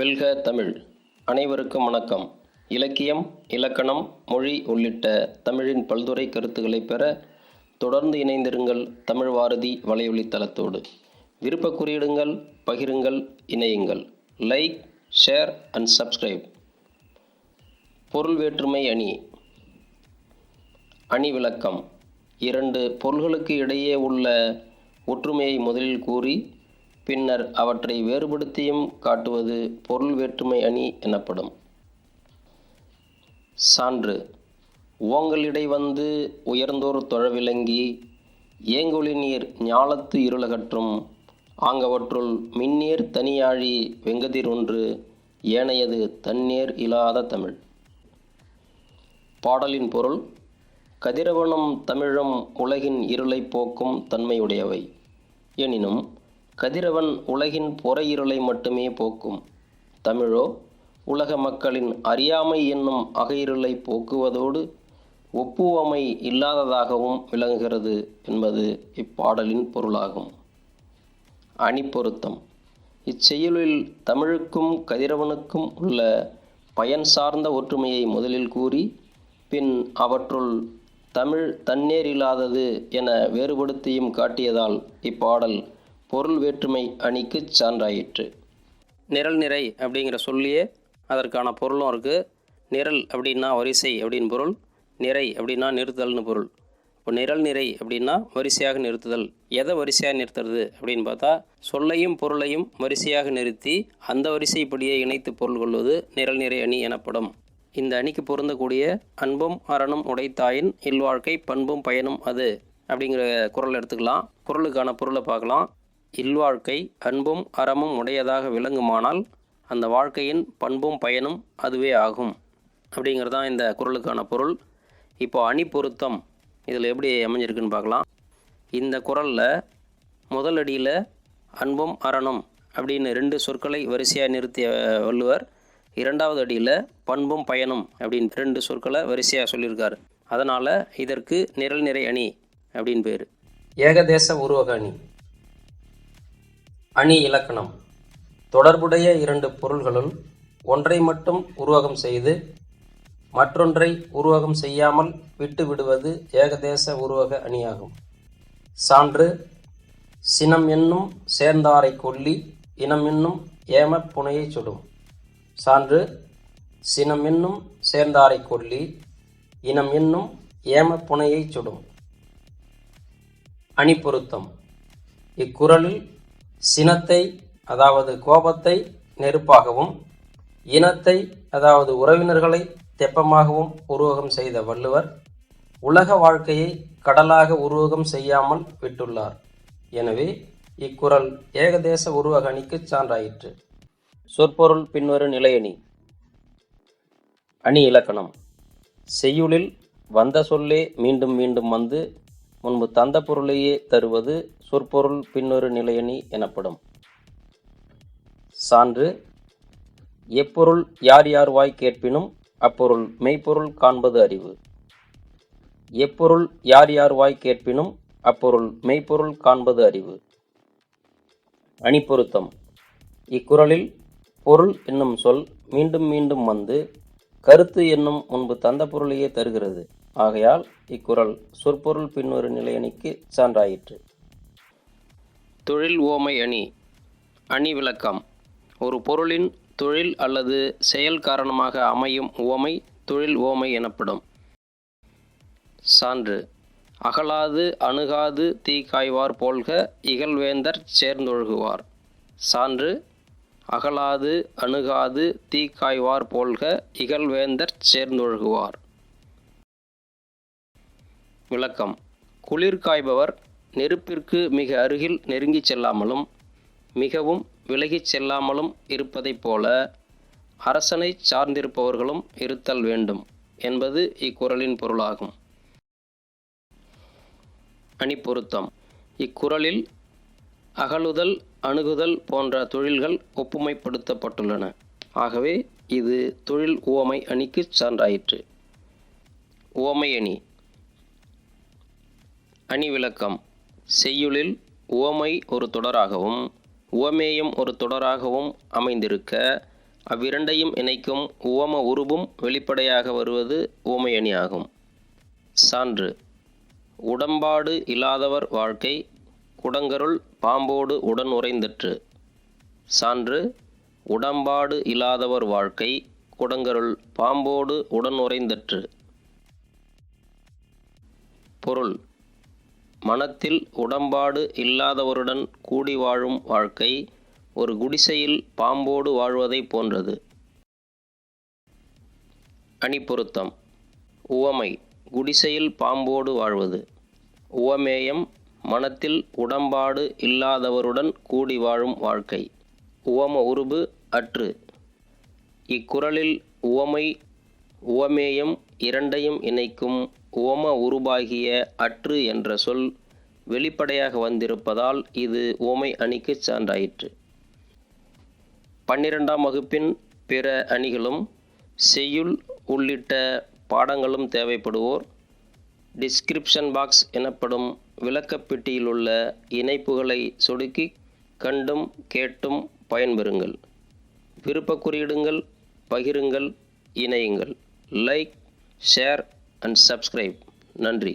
வெல்க தமிழ். அனைவருக்கும் வணக்கம். இலக்கியம் இலக்கணம் மொழி உள்ளிட்ட தமிழின் பல்துறை கருத்துக்களை பெற தொடர்ந்து இணைந்திருங்கள் தமிழ் வாரதி வலையொலி தளத்தோடு விருப்ப குறியிடுங்கள் பகிருங்கள் இணையுங்கள். லைக் ஷேர் அண்ட் சப்ஸ்கிரைப் பொருள் வேற்றுமை அணி. அணி விளக்கம். இரண்டு பொருள்களுக்கு இடையே உள்ள ஒற்றுமையை முதலில் கூறி பின்னர் அவற்றை வேறுபடுத்தியும் காட்டுவது பொருள் வேற்றுமை அணி எனப்படும். சான்று. ஓங்கலிடை வந்து உயர்ந்தோர் தொழவிலங்கி ஏங்கொழி நீர் ஞாலத்து இருளகற்றும் ஆங்கவற்றுள் மின்னேர் தனியாழி வெங்கதிர் ஒன்று ஏனையது தன்னேர் இல்லாத தமிழ். பாடலின் பொருள் கதிரவனும் தமிழும் உலகின் இருளைப் போக்கும் தன்மையுடையவை. எனினும் கதிரவன் உலகின் பொறையிருளை மட்டுமே போக்கும். தமிழோ உலக மக்களின் அறியாமை என்னும் அகையிருளை போக்குவதோடு ஒப்புவமை இல்லாததாகவும் விளங்குகிறது என்பது இப்பாடலின் பொருளாகும். அணிப்பொருத்தம். இச்செயலில் தமிழுக்கும் கதிரவனுக்கும் உள்ள பயன் சார்ந்த ஒற்றுமையை முதலில் கூறி பின் அவற்றுள் தமிழ் தன்னேர் இல்லாதது என வேறுபடுத்தியும் காட்டியதால் இப்பாடல் பொருள் வேற்றுமை அணிக்குச் சான்றாயிற்று. நிரல் நிறை அப்படிங்கிற சொல்லியே அதற்கான பொருளும் இருக்குது நிரல் அப்படின்னா வரிசை அப்படின்னு பொருள். நிறை அப்படின்னா நிறுத்தல்னு பொருள். இப்போ நிரல் நிறை அப்படின்னா வரிசையாக நிறுத்துதல். எதை வரிசையாக நிறுத்துறது அப்படின்னு பார்த்தா சொல்லையும் பொருளையும் வரிசையாக நிறுத்தி அந்த வரிசைப்படியே இணைத்து பொருள் கொள்வது நிரல் நிறை அணி எனப்படும். இந்த அணிக்கு பொருந்தக்கூடிய அன்பும் அறனும் உடைத்தாயின் இல்வாழ்க்கை பண்பும் பயனும் அது அப்படிங்கிற குரல் எடுத்துக்கலாம். குரலுக்கான பொருளை பார்க்கலாம். இல்வாழ்க்கை அன்பும் அறமும் உடையதாக விளங்குமானால் அந்த வாழ்க்கையின் பண்பும் பயனும் அதுவே ஆகும். அப்படிங்கிறது தான் இந்த குரலுக்கான பொருள். இப்போ அணி பொருத்தம் இதில் எப்படி அமைஞ்சிருக்குன்னு பார்க்கலாம். இந்த குரலில் முதல் அடியில் அன்பும் அறனும் அப்படின்னு ரெண்டு சொற்களை வரிசையாக நிறுத்திய வள்ளுவர் இரண்டாவது அடியில் பண்பும் பயனும் அப்படின்னு ரெண்டு சொற்களை வரிசையாக சொல்லியிருக்காரு. அதனால் இதற்கு நிரல் நிறை அணி அப்படின்னு பேர். ஏகதேச உருவக அணி. அணி இலக்கணம். தொடர்புடைய இரண்டு பொருள்களுள் ஒன்றை மட்டும் உருவகம் செய்து மற்றொன்றை உருவகம் செய்யாமல் விட்டு விடுவது ஏகதேச உருவக அணியாகும். சான்று சினம் என்னும் சேர்ந்தாரை கொல்லி இனம் என்னும் ஏம புனையை சுடும். சான்று சினம் என்னும் சேர்ந்தாரை கொல்லி இனம் என்னும் ஏம புனையை சுடும். அணி பொருத்தம். இக்குறளில் சினத்தை அதாவது கோபத்தை நெருப்பாகவும் இனத்தை அதாவது உறவினர்களை தெப்பமாகவும் உருவகம் செய்த வள்ளுவர் உலக வாழ்க்கையை கடலாக உருவகம் செய்யாமல் விட்டுள்ளார். எனவே இக்குறள் ஏகதேச உருவக அணிக்கு சான்றாயிற்று. சொற்பொருள் பின்வரு நிலையணி. அணி இலக்கணம். செய்யுளில் வந்த சொல்லே மீண்டும் மீண்டும் வந்து முன்பு தந்த பொருளையே தருவது சொற்பொருள் பின்னொரு நிலையணி எனப்படும். சான்று எப்பொருள் யார் யார் வாய் கேட்பினும் அப்பொருள் மெய்ப்பொருள் காண்பது அறிவு. எப்பொருள் யார் யார் வாய் கேட்பினும் அப்பொருள் மெய்ப்பொருள் காண்பது அறிவு. அணிப்பொருத்தம். இக்குறளில் பொருள் என்னும் சொல் மீண்டும் மீண்டும் வந்து கருத்து என்னும் முன்பு தந்த பொருளையே தருகிறது. ஆகையால் இக்குறள் சொற்பொருள் பின்னொரு நிலையணிக்கு சான்றாயிற்று. தொழில் ஓமை அணி அணி விளக்கம். ஒரு பொருளின் தொழில் அல்லது செயல் காரணமாக அமையும் உவமை தொழில் ஓமை எனப்படும். சான்று அகலாது அணுகாது தீக்காய்வார் போல்க இகழ்வேந்தர் சேர்ந்தொழுகுவார். சான்று அகலாது அணுகாது தீக்காய்வார் போல்க இகழ்வேந்தர் சேர்ந்தொழுகுவார். விளக்கம் குளிர் காய்பவர் நெருப்பிற்கு மிக அருகில் நெருங்கிச் செல்லாமலும் மிகவும் விலகிச் செல்லாமலும் இருப்பதைப் போல அரசனை சார்ந்திருப்பவர்களும் இருத்தல் வேண்டும் என்பது இக்குறளின் பொருளாகும். அணிப்பொருத்தம் இக்குறளில் அகலுதல் அணுகுதல் போன்ற தொழில்கள் ஒப்புமைப்படுத்தப்பட்டுள்ளன. ஆகவே இது தொழில் உவமை அணிக்கு சான்றாயிற்று. உவமை அணி. அணி விளக்கம். செய்யுளில் உவமை ஒரு தொடராகவும் உவமேயம் ஒரு தொடராகவும் அமைந்திருக்க அவ்விரண்டையும் இணைக்கும் உவம உருபும் வெளிப்படையாக வருவது உவமையணி ஆகும் சான்று. உடம்பாடு இல்லாதவர் வாழ்க்கை குடங்கருள் பாம்போடு உடன் உறைந்தற்று. சான்று. உடம்பாடு இல்லாதவர் வாழ்க்கை குடங்கருள் பாம்போடு உடன் உறைந்தற்று. பொருள். மனத்தில் உடம்பாடு இல்லாதவருடன் கூடி வாழும் வாழ்க்கை ஒரு குடிசையில் பாம்போடு வாழ்வதைப் போன்றது. அணிப்பொருத்தம் உவமை. குடிசையில் பாம்போடு வாழ்வது. உவமேயம். மனத்தில் உடம்பாடு இல்லாதவருடன் கூடி வாழும் வாழ்க்கை. உவம உருபு. அற்று. இக்குறளில் உவமை உவமேயம் இரண்டையும் இணைக்கும் உவம உருபாகிய அற்று என்ற சொல் வெளிப்படையாக வந்திருப்பதால் இது உமை அணிக்கு சான்றாயிற்று. பன்னிரெண்டாம் வகுப்பின் பிற அணிகளும் செய்யுள் உள்ளிட்ட பாடங்களும் தேவைப்படுவோர் டிஸ்கிரிப்ஷன் பாக்ஸ் எனப்படும் விளக்கப்பெட்டியில் உள்ள இணைப்புகளை சொடுக்கி கண்டும் கேட்டும் பயன்பெறுங்கள். விருப்ப குறியிடுங்கள் பகிருங்கள் இணையுங்கள். Like share and subscribe. நன்றி.